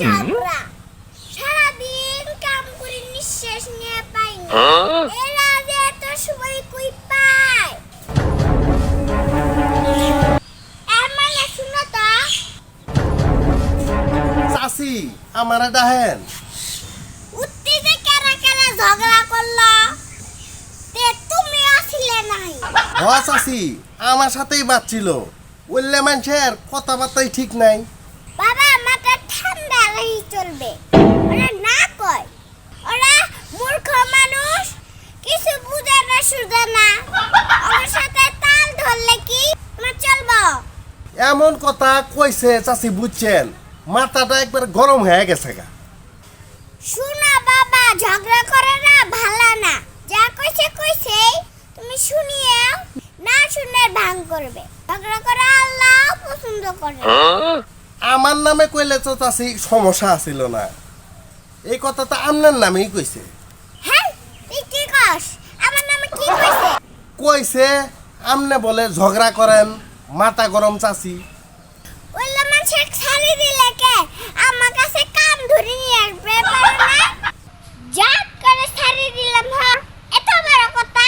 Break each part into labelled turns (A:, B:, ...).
A: ঝগড়া সারাদিন কাম করে নিঃশ্বাস নিয়ে পাই না। এরা যে এত সময় কই পায় এর শুনো তো।
B: চাচি আমারে ডাহেন।
A: উত্তি যে কেরা কেরা ঝগড়া করল তে তুমি আসলে নাই।
B: হ চাচি আমার সাথেই বাচ্ছিল। বললে মানুষের কথাবার্তাই ঠিক নাই
A: বাবা মাথা ঠান্ডা রহি চলবে। ওরা না কয় ওরা মূর্খ মানুষ কিছু বুঝে না সুঝে না। ওর সাথে তাল ধরলে কি তোমার চলবো?
B: এমন কথা কইছে চাচি বুঝছেন মাথাটা একবার গরম হয়ে গেছে গা।
A: শুনা বাবা ঝগড়া করে না ভালো না। যা কইছে কইছে তুমি শুনিয়ে না শুনে ভাঙ করবে। ঝগড়া করে আল্লাহ পছন্দ করে। না।
B: আমার নামে কইলে তো চাচি সমস্যা আছিল না। এই কথা তো আপনার নামেই কইছে।
A: হ্যাঁ তুই কি কস? আমার নামে কি কইছে?
B: কইছে আমনে বলে ঝগড়া করেন মাথা গরম চাচি।
A: ওইলা ছাড়ি দিলে কে আমার কাছে কাম ধরে নিয়ে আসবে পারো না জাত করে ছাড়ি দিলাম হ এত বড় কথা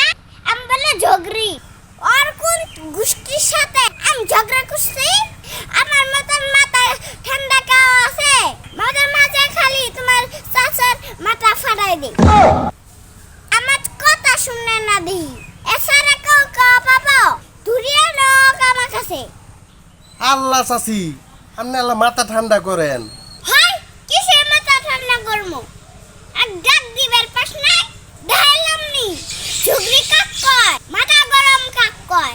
A: আমি বলে ঝগড়ি আর কোন গোষ্ঠীর সাথে আমি ঝগড়া করছি আমার মতন মাথা ঠান্ডা কেউ আছে মাঝে মাঝে খালি তোমার চাচার মাথা ফাটাই আমার কথা শুনে না দিই। এছাড়া কেউ কেউ পাবো? ধুরিয়ে লোক আমার কাছে।
B: আল্লাহ চাচি আপনি আল্লাহ মাথা ঠান্ডা করেন।
A: হয় কিসের মাথা ঠান্ডা করমু আর ডাক দিবার পাস নাই দেখাইলাম নি। ঝুগরি কাক কয়? মাথা গরম কাক কয়?